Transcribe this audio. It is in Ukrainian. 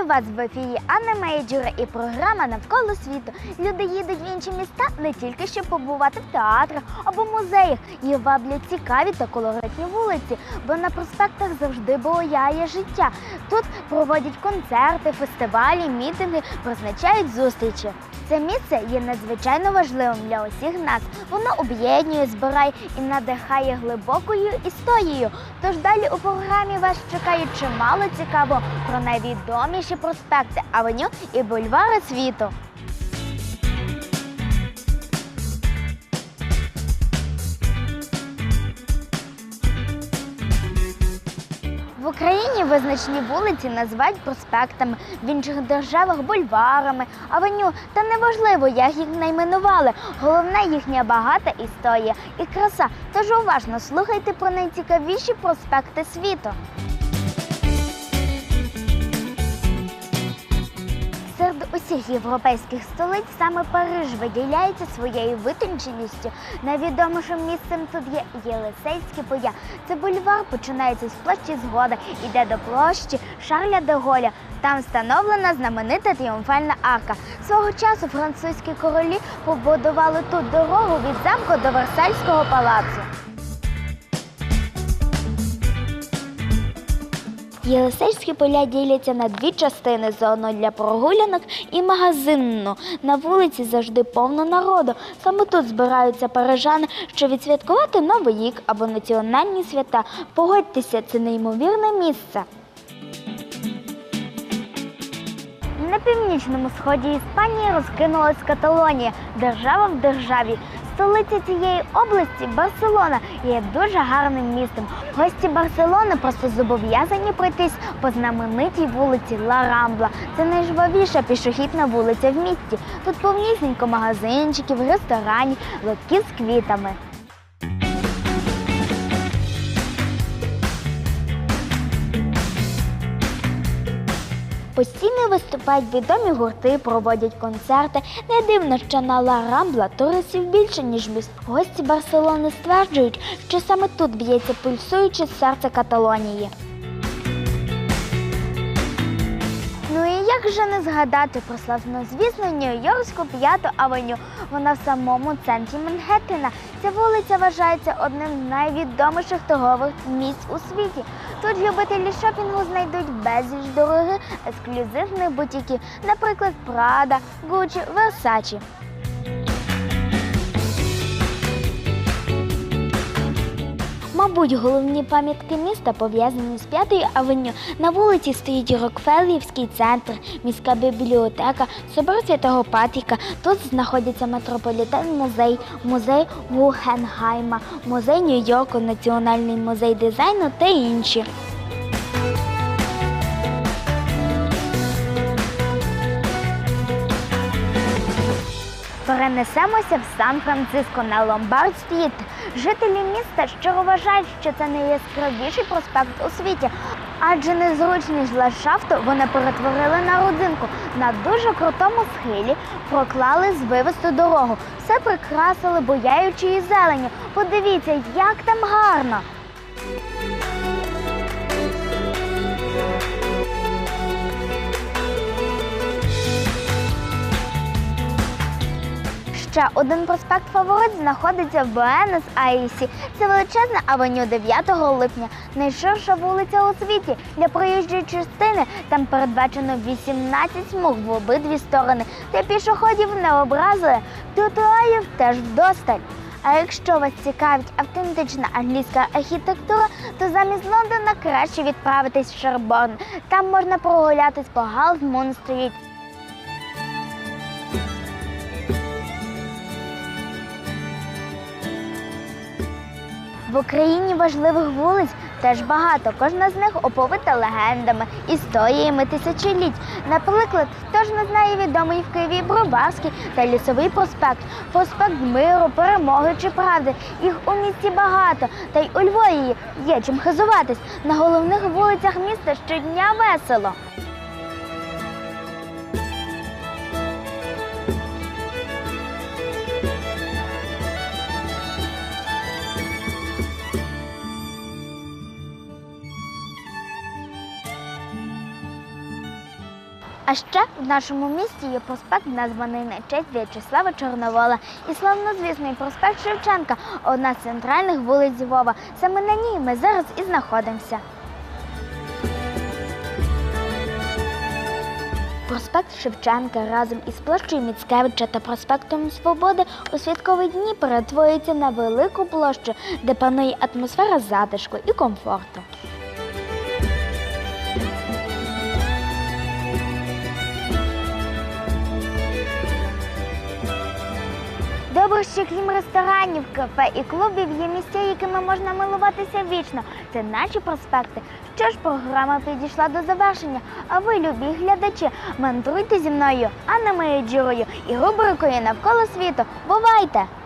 Вітаю вас в ефірі Анна Мейджура і програма Навколо світу. Люди їдуть в інші міста не тільки щоб побувати в театрах або музеях. Їх ваблять цікаві та колоритні вулиці, бо на проспектах завжди буяє життя. Тут проводять концерти, фестивалі, мітинги, призначають зустрічі. Це місце є надзвичайно важливим для усіх нас. Воно об'єднує, збирає і надихає глибокою історією. Тож далі у програмі вас чекає чимало цікаво про найвідоміші проспекти, авеню і бульвари світу. В Україні визначні вулиці називають проспектами, в інших державах бульварами, авеню. Та неважливо, як їх найменували. Головне їхня багата історія і краса. Тож уважно слухайте про найцікавіші проспекти світу. Усіх європейських столиць саме Париж виділяється своєю витонченістю. Найвідомішим місцем тут є Єлисейські поля. Це бульвар починається з площі Згода, іде до площі Шарля де Голля. Там встановлена знаменита тріумфальна арка. Свого часу французькі королі побудували тут дорогу від замку до Версальського палацу. Єлисейські поля діляться на дві частини зону для прогулянок і магазинну. На вулиці завжди повно народу. Саме тут збираються парижани, щоб відсвяткувати Новий рік або національні свята. Погодьтеся, це неймовірне місце. На північному сході Іспанії розкинулась Каталонія, держава в державі. Столиця цієї області Барселона є дуже гарним містом. Гості Барселони просто зобов'язані пройтись по знаменитій вулиці Ла Рамбла. Це найжвавіша пішохідна вулиця в місті. Тут повнісінько магазинчиків, ресторанів, лотків з квітами. Постійно виступають відомі гурти, проводять концерти. Не дивно, що на Ла Рамбла туристів більше, ніж міст. Гості Барселони стверджують, що саме тут б'ється пульсуюче серце Каталонії. Як же не згадати про славнозвісну Нью-Йоркську п'яту авеню? Вона в самому центрі Манхеттена. Ця вулиця вважається одним з найвідоміших торгових місць у світі. Тут любителі шопінгу знайдуть безліч дорогих ексклюзивних бутіків, наприклад, Прада, Гучі, Версачі. Мабуть, головні пам'ятки міста пов'язані з п'ятою авеню. На вулиці стоїть Рокфеллівський центр, міська бібліотека, собор святого Патріка. Тут знаходяться метрополітен музей, музей Вугенгайма, музей Нью-Йорку, Національний музей дизайну та інші. Перенесемося в Сан-Франциско на Ломбард-стріт. Жителі міста щиро вважають, що це найяскравіший проспект у світі, адже незручність ландшафту вони перетворили на родинку. На дуже крутому схилі проклали звивисту дорогу. Все прикрасили бояючою зеленю. Подивіться, як там гарно. Ще один проспект Фаворит знаходиться в Буенос Айресі. Це величезна авеню 9 липня, найширша вулиця у світі. Для проїжджої частини там передбачено 18 смуг в обидві сторони. Та пішоходів не образує. Тротуарів теж вдосталь. А якщо вас цікавить автентична англійська архітектура, то замість Лондона краще відправитись в Шерборн. Там можна прогулятись по Галфмун В Україні важливих вулиць теж багато. Кожна з них оповита легендами, історіями тисячоліть. Наприклад, хто ж не знає відомий в Києві Броварський та Лісовий проспект, проспект Миру, Перемоги чи Правди. Їх у місті багато, та й у Львові є чим хизуватись. На головних вулицях міста щодня весело. А ще в нашому місті є проспект, названий на честь В'ячеслава Чорновола. І славнозвісний проспект Шевченка одна з центральних вулиць Львова. Саме на ній ми зараз і знаходимося. Проспект Шевченка разом із площею Міцкевича та проспектом Свободи у святкові дні перетворюється на велику площу, де панує атмосфера затишку і комфорту. Що крім ресторанів, кафе і клубів є місця, якими можна милуватися вічно. Це наші проспекти. Що ж, програма підійшла до завершення. А ви, любі глядачі, мандруйте зі мною, а не мої Джурою і рубрикою навколо світу. Бувайте!